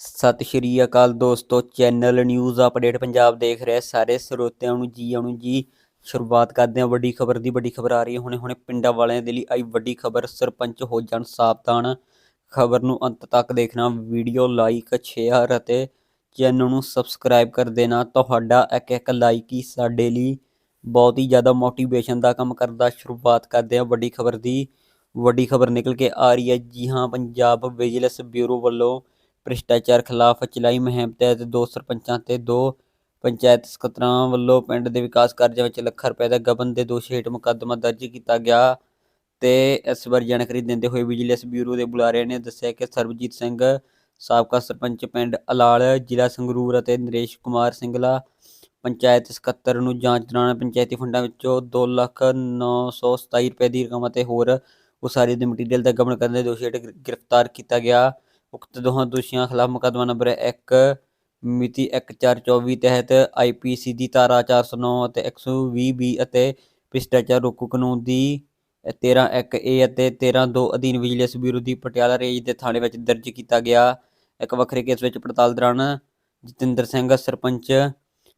ਸਤਿ ਸ਼੍ਰੀ ਅਕਾਲ ਦੋਸਤੋ, channel news update Punjab ਦੇਖ ਰਹੇ ਸਾਰੇ ਸਰੋਤਿਆਂ ਨੂੰ ਜੀ, ਆਉਣ ਜੀ। ਸ਼ੁਰੂਆਤ ਕਰਦੇ ਹਾਂ ਵੱਡੀ ਖਬਰ ਦੀ, ਵੱਡੀ ਖਬਰ ਆ ਰਹੀ ਹੈ। ਹੁਣੇ ਹੁਣੇ ਪਿੰਡਾਂ ਵਾਲਿਆਂ ਦੇ ਲਈ ਆਈ ਵੱਡੀ ਖਬਰ, ਸਰਪੰਚ ਹੋ ਜਾਣ ਸਾਵਧਾਨ। ਖਬਰ ਨੂੰ ਅੰਤ ਤੱਕ ਦੇਖਣਾ, ਵੀਡੀਓ ਲਾਈਕ, ਸ਼ੇਅਰ ਅਤੇ ਚੈਨਲ ਨੂੰ ਸਬਸਕ੍ਰਾਈਬ ਕਰ ਦੇਣਾ। ਤੁਹਾਡਾ ਇੱਕ ਇੱਕ ਲਾਈਕ ਹੀ ਸਾਡੇ ਲਈ ਬਹੁਤ ਹੀ ਜ਼ਿਆਦਾ ਮੋਟੀਵੇਸ਼ਨ ਦਾ ਕੰਮ ਕਰਦਾ। ਸ਼ੁਰੂਆਤ ਕਰਦੇ ਹਾਂ ਵੱਡੀ ਖਬਰ ਦੀ। ਵੱਡੀ ਖਬਰ ਨਿਕਲ ਕੇ ਆ ਰਹੀ ਹੈ। ਜੀ ਹਾਂ, ਪੰਜਾਬ ਵਿਜੀਲੈਂਸ ਬਿਊਰੋ ਵੱਲੋਂ ਭ੍ਰਿਸ਼ਟਾਚਾਰ ਖਿਲਾਫ ਚਲਾਈ ਮੁਹਿੰਮ ਤਹਿਤ ਦੋ ਸਰਪੰਚਾਂ ਤੇ ਦੋ ਪੰਚਾਇਤ ਸਕੱਤਰਾਂ ਵੱਲੋਂ ਪਿੰਡ ਦੇ ਵਿਕਾਸ ਕਾਰਜਾਂ ਵਿੱਚ ਲੱਖਾਂ ਰੁਪਏ ਦਾ ਗਬਨ ਦੇ ਦੋਸ਼ ਹੇਠ ਮੁਕੱਦਮਾ ਦਰਜ ਕੀਤਾ ਗਿਆ ਤੇ ਇਸ ਬਾਰੇ ਜਾਣਕਾਰੀ ਦਿੰਦੇ ਹੋਏ ਵਿਜੀਲੈਂਸ ਬਿਊਰੋ ਦੇ ਬੁਲਾਰੇ ਨੇ ਦੱਸਿਆ ਕਿ ਸਰਬਜੀਤ ਸਿੰਘ ਸਾਬਕਾ ਸਰਪੰਚ ਪਿੰਡ ਅਲਾਲ ਜ਼ਿਲ੍ਹਾ ਸੰਗਰੂਰ ਅਤੇ ਨਰੇਸ਼ ਕੁਮਾਰ ਸਿੰਗਲਾ ਪੰਚਾਇਤ ਸਕੱਤਰ ਨੂੰ ਜਾਂਚ ਦੌਰਾਨ ਪੰਚਾਇਤੀ ਫੰਡਾਂ ਵਿੱਚੋਂ 2,927 ਰੁਪਏ ਦੀ ਰਕਮ ਅਤੇ ਹੋਰ ਉਸਾਰੀ ਦੇ ਮਟੀਰੀਅਲ ਦਾ ਗਬਨ ਕਰਨ ਦੇ ਦੋਸ਼ੀ ਹੇਠ ਗ੍ਰਿਫਤਾਰ ਕੀਤਾ ਗਿਆ। ਉਕਤ ਦੋਹਾਂ ਦੋਸ਼ੀਆਂ ਖਿਲਾਫ ਮੁਕੱਦਮਾ ਨੰਬਰ 1 ਮਿਤੀ 1424 ਤਹਿਤ ਆਈਪੀਸੀ ਦੀ ਧਾਰਾ 409 ਅਤੇ 120 ਬੀ ਅਤੇ ਭ੍ਰਿਸ਼ਟਾਚਾਰ ਰੋਕੂ ਕਾਨੂੰਨ ਦੀ 13 1 ਏ ਅਤੇ 13 2 ਅਧੀਨ ਵਿਜੀਲੈਂਸ ਬਿਊਰੋ ਦੀ ਪਟਿਆਲਾ ਰੇਂਜ ਦੇ ਥਾਣੇ ਵਿੱਚ ਦਰਜ ਕੀਤਾ ਗਿਆ ਇੱਕ ਵੱਖਰੇ ਕੇਸ ਵਿੱਚ ਪੜਤਾਲ ਦੌਰਾਨ ਜਤਿੰਦਰ ਸਿੰਘ, ਸਰਪੰਚ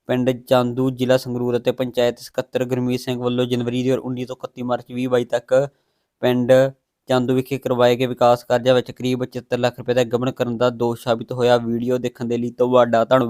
ਪਿੰਡ ਚਾਂਦੂ, ਜ਼ਿਲ੍ਹਾ ਸੰਗਰੂਰ ਅਤੇ ਪੰਚਾਇਤ ਸਕੱਤਰ ਗੁਰਮੀਤ ਸਿੰਘ ਵੱਲੋਂ ਜਨਵਰੀ ਦੀ ਔਰ 19 ਤੋਂ 31 ਮਾਰਚ 2022 ਤੱਕ ਪਿੰਡ ਚੰਦ ਵਿਖੇ ਕਰਵਾਏ ਗਏ ਵਿਕਾਸ ਕਾਰਜਾਂ ਵਿੱਚ ਕਰੀਬ 75 ਲੱਖ ਰੁਪਏ ਦਾ ਗਬਨ ਕਰਨ ਦਾ ਦੋਸ਼ ਸਾਬਿਤ ਹੋਇਆ। ਵੀਡੀਓ ਦੇਖਣ ਦੇ ਲਈ ਤੁਹਾਡਾ ਧੰਨਵਾਦ।